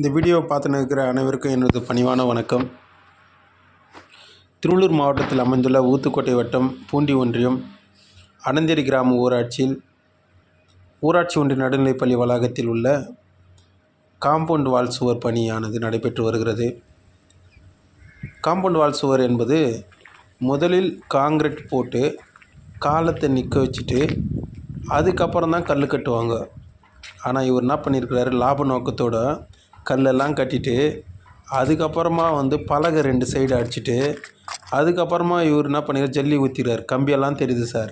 இந்த வீடியோவை பார்த்துன்னு இருக்கிற அனைவருக்கும் எனது பணிவான வணக்கம். திருவள்ளூர் மாவட்டத்தில் அமைந்துள்ள ஊத்துக்கோட்டை வட்டம் பூண்டி ஒன்றியம் அனந்தேரி கிராம ஊராட்சியில் ஊராட்சி ஒன்றிய நடுநிலைப்பள்ளி வளாகத்தில் உள்ள காம்பவுண்ட் வால் சுவர் பணியானது நடைபெற்று வருகிறது. காம்பவுண்ட் வால் சுவர் என்பது முதலில் காங்கிரீட் போட்டு காலத்தை நிற்க வச்சுட்டு அதுக்கப்புறம் தான் கல் கட்டுவாங்க. ஆனால் இவர் என்ன பண்ணியிருக்கிறாரு? லாப நோக்கத்தோடு கல்லெல்லாம் கட்டிட்டு அதுக்கப்புறமா வந்து பலகை ரெண்டு சைடு அடிச்சிட்டு அதுக்கப்புறமா இவர் என்ன பண்ணிக்கிறார்? ஜல்லி ஊற்றிடுறார் கம்பியெல்லாம் தெரியுது சார்.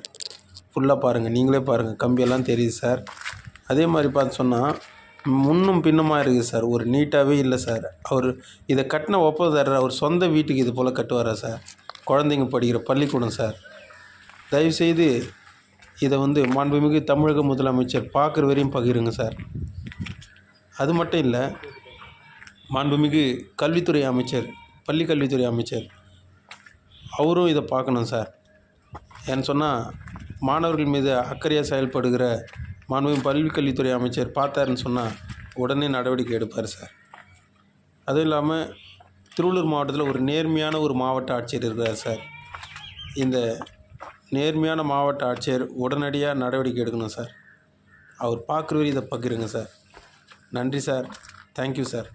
ஃபுல்லாக பாருங்கள் நீங்களே பாருங்கள் கம்பியெல்லாம் தெரியுது சார். அதே மாதிரி பார்த்து சொன்னால் முன்னும் பின்னமாக இருக்குது சார். ஒரு நீட்டாகவே இல்லை சார். அவர் இதை கட்டின ஒப்பந்தாரர் அவர் சொந்த வீட்டுக்கு இது போல் கட்டுவாரா சார்? குழந்தைங்க படிக்கிற பள்ளிக்கூடம் சார். தயவுசெய்து இதை வந்து மாண்புமிகு தமிழக முதலமைச்சர் பார்க்குற வரையும் பகிருங்க சார். அது மட்டும் இல்லை மாண்புமிகு கல்வித்துறை அமைச்சர் பள்ளி கல்வித்துறை அமைச்சர் அவரும் இதை பார்க்கணும் சார். ஏன்னு சொன்னால் மாணவர்கள் மீது அக்கறையாக செயல்படுகிற மாண்புமிகு பள்ளி கல்வித்துறை அமைச்சர் பார்த்தாருன்னு சொன்னால் உடனே நடவடிக்கை எடுப்பார் சார். அதுவும் இல்லாமல் திருவள்ளூர் மாவட்டத்தில் ஒரு நேர்மையான ஒரு மாவட்ட ஆட்சியர் இருக்கிறார் சார். இந்த நேர்மையான மாவட்ட ஆட்சியர் உடனடியாக நடவடிக்கை எடுக்கணும் சார். அவர் பார்க்குறவரை இதை பகிருங்க சார். நன்றி சார். Thank you sir